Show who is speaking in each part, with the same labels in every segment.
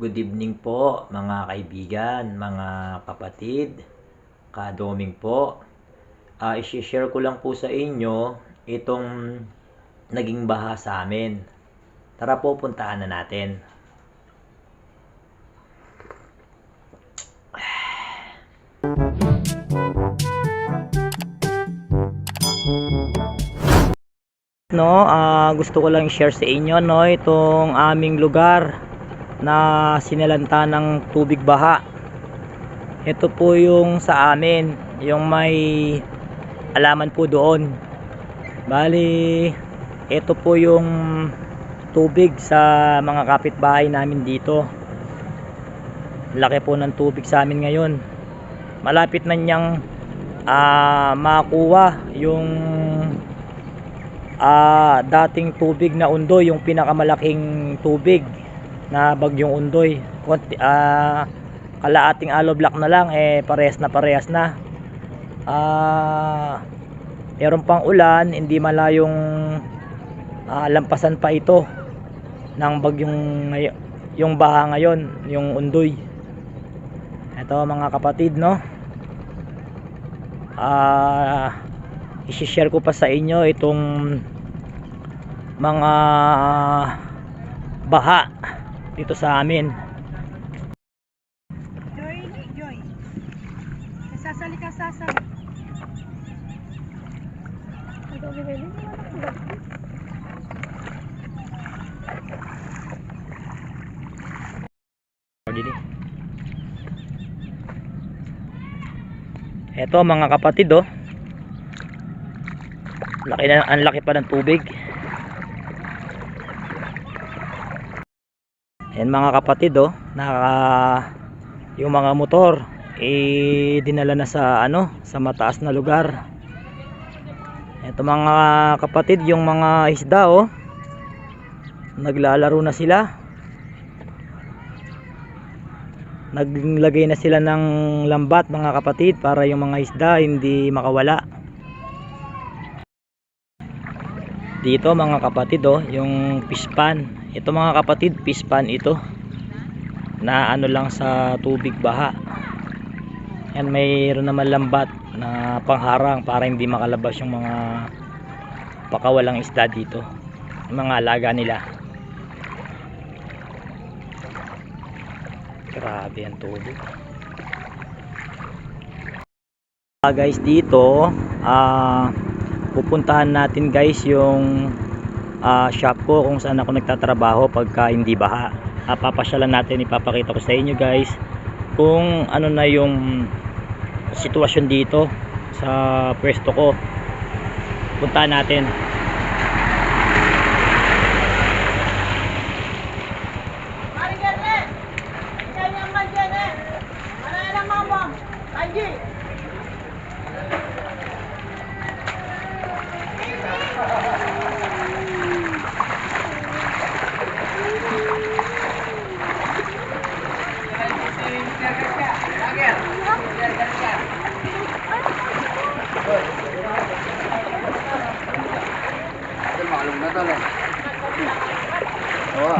Speaker 1: Good evening po mga kaibigan, mga kapatid, kadoming po. Ah, i-share ko lang po sa inyo itong naging baha sa amin. Tara po, puntahan na natin. No, ah, gusto ko lang i-share sa inyo no itong aming lugar na sinalanta ng tubig baha. Ito po yung sa amin, yung may alaman po doon. Bali, ito po yung tubig sa mga kapitbahay namin dito. Laki po ng tubig sa amin ngayon. Malapit na niyang ah, makuha yung ah, dating tubig na undoy, yung pinakamalaking tubig na bagyong undoy. Konti, ah, kalaating aloe block na lang, eh parehas na parehas na. Ah, meron pang ulan, hindi malayong ah, lampasan pa ito ng bagyong yung baha ngayon, yung undoy. Ito mga kapatid, no? Ah, i-share ko pa sa inyo itong mga baha dito sa amin.
Speaker 2: Joy, Joy. Nasasali ka sasali. Ito
Speaker 1: mga kapatid oh. Laki na, ang laki pa ng tubig. Ayan mga kapatid oh, naka yung mga motor eh dinala na sa ano, sa mataas na lugar. Ito mga kapatid, yung mga isda oh. Naglalaro na sila. Naglagay na sila ng lambat mga kapatid para yung mga isda hindi makawala. Dito mga kapatid oh, yung fish pan. Ito mga kapatid, fish pan ito. Na ano lang sa tubig baha. Yan mayroon naman lambat na pangharang para hindi makalabas yung mga pakawalang isda dito. Yung mga alaga nila. Grabe ang tubig. Ah guys dito, ah pupuntahan natin guys yung ah, shop ko kung saan ako nagtatrabaho pagka hindi baha. Ah, papasyalan natin, ipapakita ko sa inyo guys kung ano na yung sitwasyon dito sa pwesto ko. Puntahan natin.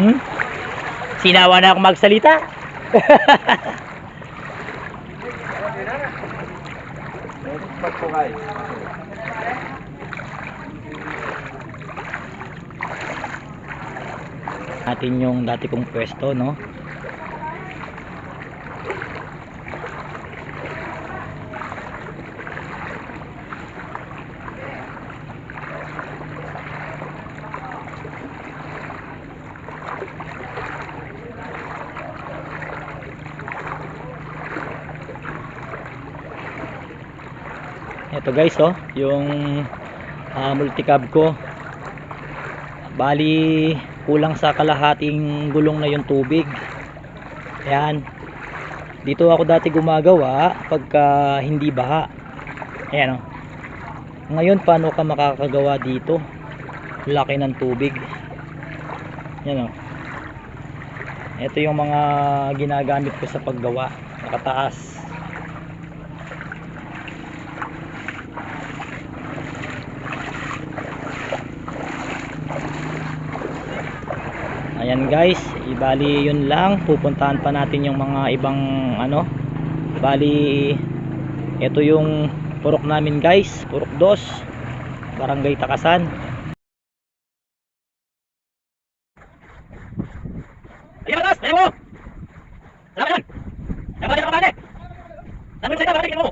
Speaker 1: Hmm? Sinawa na ako magsalita. natin yung dati kong pwesto no ito guys oh yung ah, multicab ko. Bali kulang sa kalahating gulong na yung tubig. Ayan. Dito ako dati gumagawa pagka hindi baha. Ayan oh. ngayon paano ka makakagawa dito? Laki ng tubig. Yan oh. ito yung mga ginagamit ko sa paggawa. Nakataas Ayan guys, Di bali yun lang, pupuntahan pa natin yung mga ibang ano. Bali ito yung purok namin guys, purok dos. Barangay Takasan. Ayan batas, ayan mo. Salamat yan. Salamat yan kapatid. Mo.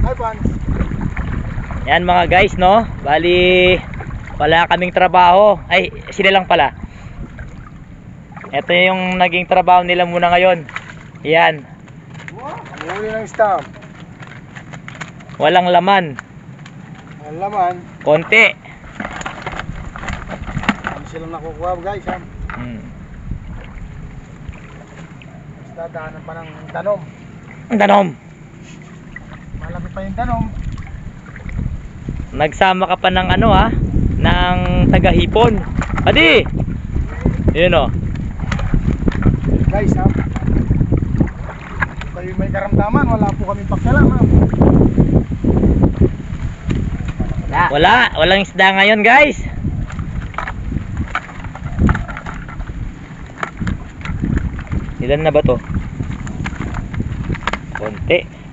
Speaker 3: Hi, Pans.
Speaker 1: Yan mga guys, no? Bali, wala kaming trabaho. Ay, sila lang pala. Ito yung naging trabaho nila muna ngayon. Yan,
Speaker 3: huli ng stamp.
Speaker 1: walang laman.
Speaker 3: Ang laman,
Speaker 1: Konti.
Speaker 3: ano silang nakukuha guys ha?
Speaker 1: Hmm.
Speaker 3: Basta daanan pa ng danom.
Speaker 1: Ang danom.
Speaker 3: Malaki pa yung danom.
Speaker 1: Nagsama ka pa ng ano ha? Ng tagahipon. Adi! Yun o.
Speaker 3: Guys ha? Kayo may karamdaman, wala po kami pakialam ha?
Speaker 1: Wala. Walang isda ngayon guys. Ilan na ba to? Konti.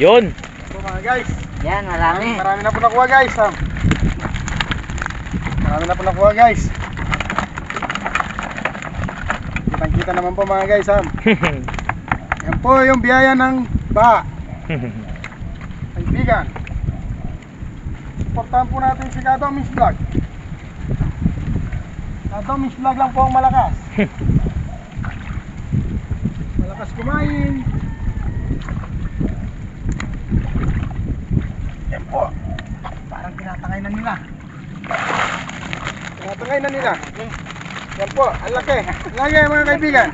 Speaker 1: Yun.
Speaker 3: So mga guys,
Speaker 1: Yan,
Speaker 3: marami, marami na po nakuha guys ha? Marami na po nakuha guys. Kitang kita naman po mga guys ha? Yan po yung biyaya ng baha. Kaibigan. Supportahan po natin si Kadomins Vlog. Kadomins Vlog lang po ang malakas. malakas kumain. Yan po. Parang tinatangay na nila. Tinatangay na nila. Yan po, ang laki. Ang laki mga kaibigan.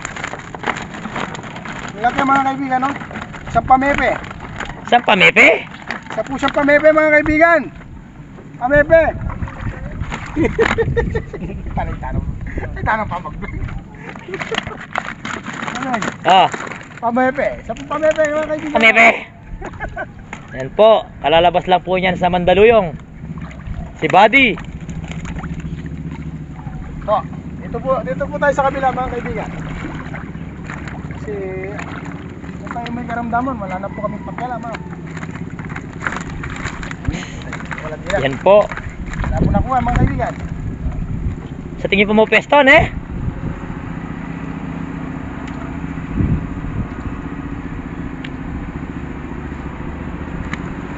Speaker 3: Ang laki mga kaibigan, no? Sa pamepe.
Speaker 1: Saan pamepe?
Speaker 3: Sa pusang pamepe mga kaibigan. Pamepe. Tanong tanong. Ay tanong pa mag. Ano yun?
Speaker 1: Ah,
Speaker 3: Pamepe. Sa pamepe mga kaibigan.
Speaker 1: pamepe. Yan po, kalalabas lang po niyan sa Mandaluyong. Si Buddy.
Speaker 3: To, dito po, dito po tayo sa kabila mga kaibigan. Kasi kung tayo may karamdaman, wala na po kami pagkala, ma'am. Wala nila.
Speaker 1: Yan po.
Speaker 3: Wala po nakuha mga kaibigan.
Speaker 1: Sa tingin po mo peston eh?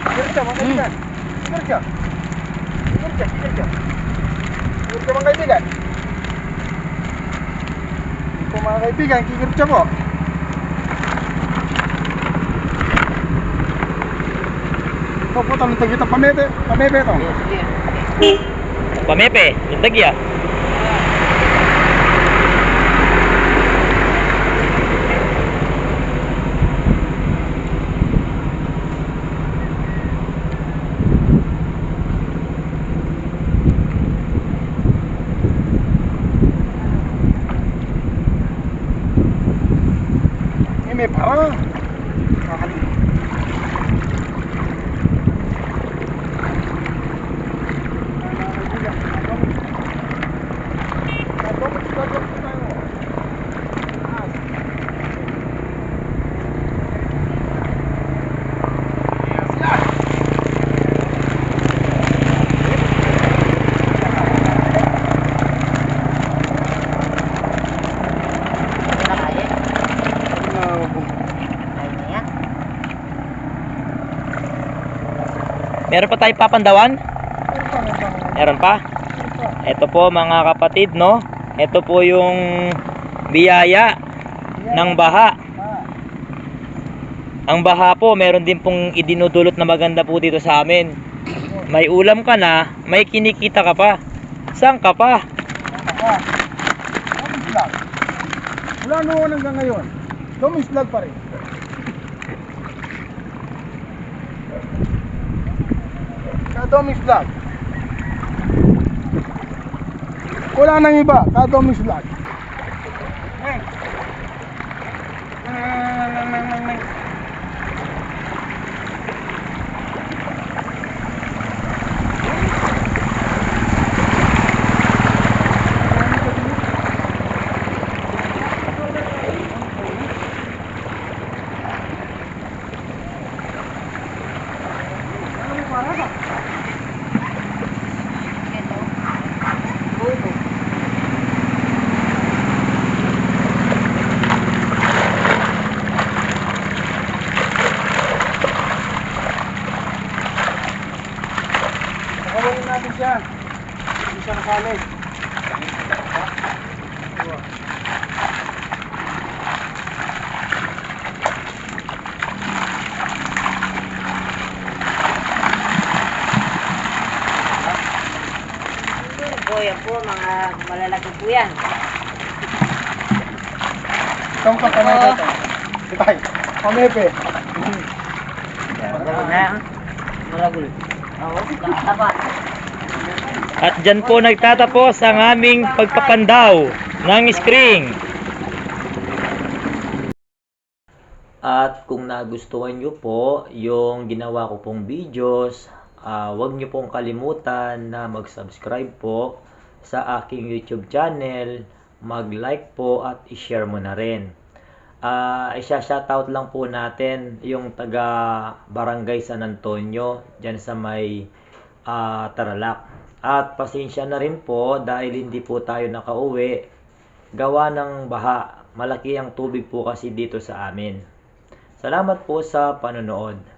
Speaker 3: Kikerja mga kaibigan. Kikerja. Kikerja, kikerja. Kikerja mga kaibigan. Ito mga kaibigan, kikerja po. Ito po, tanong kita pamete. Pamete ito.
Speaker 1: Pamepe, lutagi ah.
Speaker 3: Eh, may parang. Nakakali.
Speaker 1: Meron pa tayo papandawan? Meron pa? Ito po mga kapatid no. Ito po yung biyaya ng baha. Ang baha po, meron din pong idinudulot na maganda po dito sa amin. May ulam ka na, may kinikita ka pa. Saan ka pa?
Speaker 3: Wala noon hanggang ngayon. Domis vlog pa rin. Sa Domis vlog. Wala nang iba, Kadomis Vlog. Nakawin natin siya. Siya nakali.
Speaker 4: Po, yan po, mga malalaki po yan.
Speaker 3: Itong kapanay
Speaker 4: Oo.
Speaker 3: natin. Itay. Kamepe.
Speaker 4: Na, malagul. Oo, taba.
Speaker 1: At dyan po nagtatapos ang aming pagpapandaw ng screen. At kung nagustuhan nyo po yung ginawa ko pong videos, ah, huwag nyo pong kalimutan na mag-subscribe po sa aking YouTube channel, mag-like po at i-share mo na rin. Ah, isa-shoutout lang po natin yung taga Barangay San Antonio dyan sa may ah, Tarlac. At pasensya na rin po dahil hindi po tayo nakauwi. Gawa ng baha. Malaki ang tubig po kasi dito sa amin. Salamat po sa panonood.